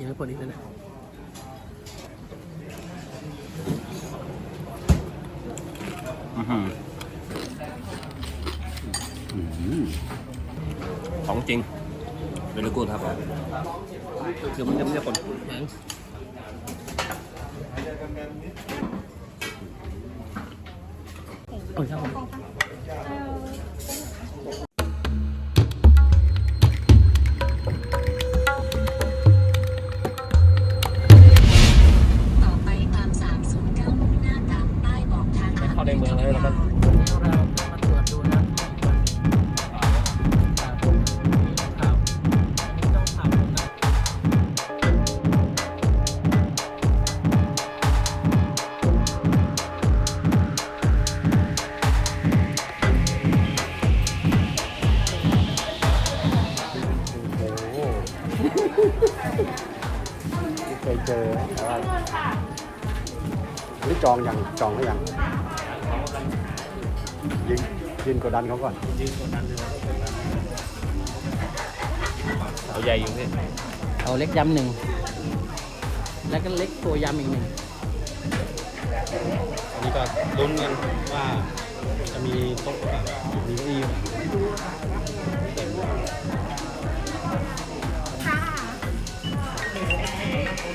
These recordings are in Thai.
ยังไม่ปลดอีกเลยนะอื้อหืออื้อหือของจริงเป็นลูกกูดครับคือมันจะไม่ใช่คนยังโอ้ยครับผม ไม่เคยเจออะไรหรือจองยังจองหรือยังยิงยินกดดันเขาก่อนเอาใหญ่อยู่พี่เอาเล็กยำหนึ่งแล้วก็เล็กตัวยำอีกหนึ่งอันนี้ก็ลุ้นกันว่าจะมีโต๊ะแบบมีเก้าอี้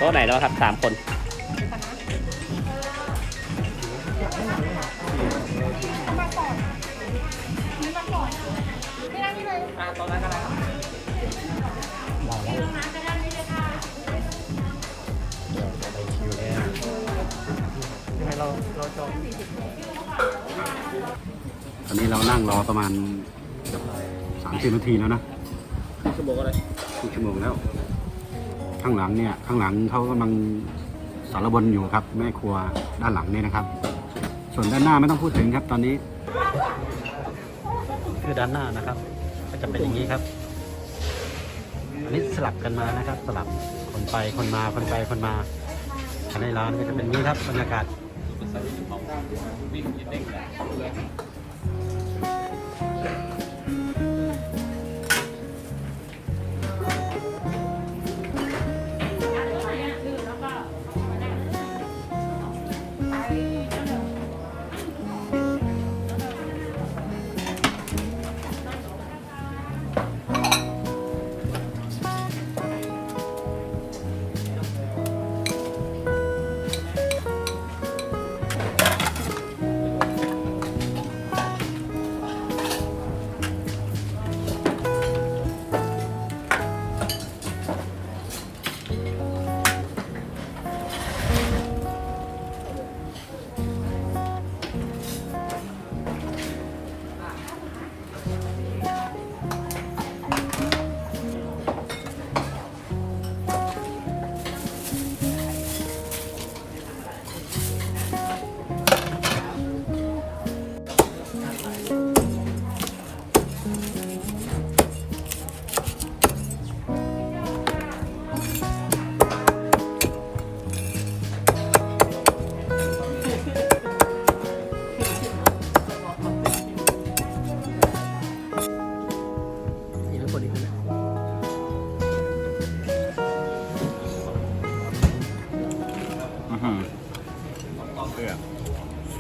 ไหมโต๊ะไหนแล้วครับสามคนตอนนี้เรานั่งรอประมาณสามสิบนาทีแล้วนะชั่วโมงอะไรครึ่งชั่วโมงแล้ว ข้างหลังเนี่ยข้างหลังเขากำลังสารบนอยู่ครับ แม่ครัวด้านหลังเนี่ยนะครับ ส่วนด้านหน้าไม่ต้องพูดถึงครับตอนนี้ คือด้านหน้านะครับ ก็จะเป็นอย่างนี้ครับ อันนี้สลับกันมานะครับ สลับคนไปคนมาคนไปคนมาในร้านก็จะเป็นนี้ครับบรรยากาศ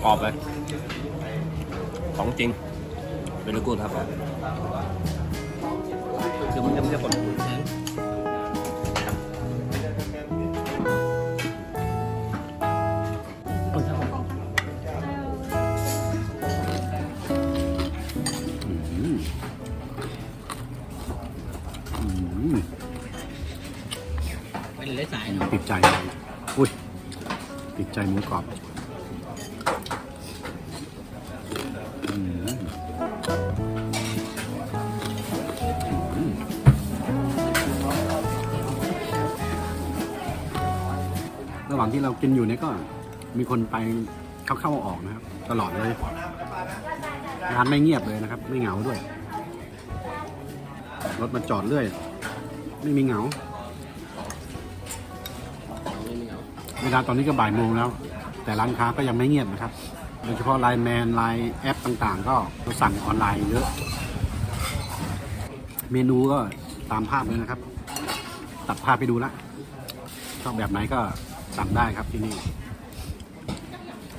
กรอบเลยของจริงเป็นลูกกูดครับคือมันจะไม่ใช่คนยังโอ้ยครับผมอืมอืมเป็นเลยสายเนาะติดใจ อุ้ย ติดใจหมูกรอบ ระหว่างที่เรากินอยู่เนี่ยก็มีคนไปเข้าๆออกนะครับ ตลอดเลยร้านไม่เงียบเลยนะครับ ไม่เหงาด้วย รถมาจอดเรื่อย ไม่มีเหงาเวลาตอนนี้ก็บ่ายโมงแล้ว แต่ร้านค้าก็ยังไม่เงียบนะครับโดยเฉพาะไลน์แมนไลน์แอปต่างๆ ก็สั่งออนไลน์เยอะ เมนูก็ตามภาพเลยนะครับ ตัดภาพไปดูละชอบแบบไหนก็ สั่งได้ครับที่นี่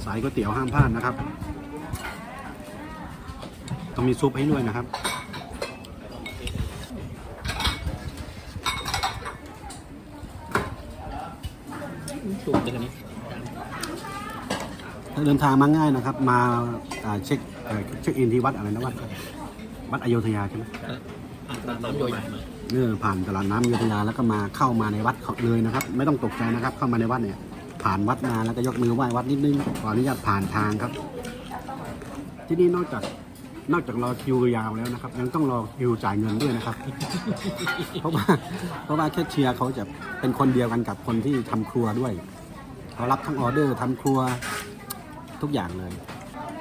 สายก๋วยเตี๋ยวห้ามพลาดนะครับ ต้องมีซุปให้ด้วยนะครับถูกจังอันนี้ถ้าเดินทางมาง่ายนะครับ มาอ่าเช็คเอ่อเช็คอินที่วัดอะไรนะวัดวัดอโยธยาใช่ไหมน้ำโยยมา เออผ่านตลาดน้ำอโยธยาแล้วก็มาเข้ามาในวัดเลยนะครับ ไม่ต้องตกใจนะครับ เข้ามาในวัดเนี่ย ผ่านวัดมาแล้วก็ยกมือไหว้วัดนิดนึงขออนุญาตผ่านทางครับ ที่นี่นอกจากนอกจากรอคิวยาวแล้วนะครับ ยังต้องรอคิวจ่ายเงินด้วยนะครับ เพราะว่าเพราะว่าแคชเชียร์เขาจะเป็นคนเดียวกันกับคนที่ทำครัวด้วยเขารับทั้งออเดอร์ทำครัวทุกอย่างเลย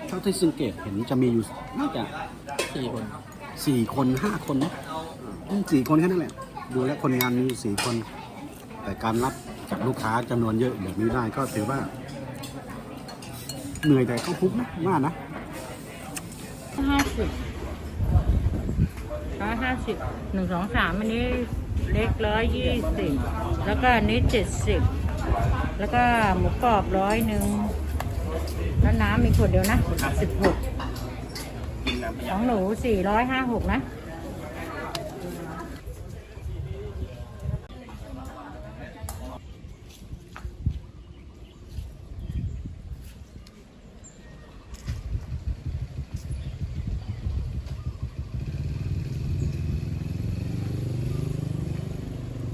เท่าที่สังเกตเห็นจะมีอยู่น่าจะสี่คนสี่คนห้าคนนะ สี่คนแค่นั้นแหละ ดูแล้วคนงานมีอยู่สี่คน แต่การรับจากลูกค้าจำนวนเยอะแบบนี้ได้ก็ถือว่า เหนื่อยแต่ก็คุ้มนะว่านะห้าสิบร้อยห้าสิบหนึ่งสองสามอันนี้เล็กร้อยยี่สิบแล้วก็อันนี้เจ็ดสิบแล้วก็หมูกรอบร้อยหนึ่งแล้วน้ำมีขวดเดียวนะสิบหกของหนูสี่ร้อยห้าหกนะ doing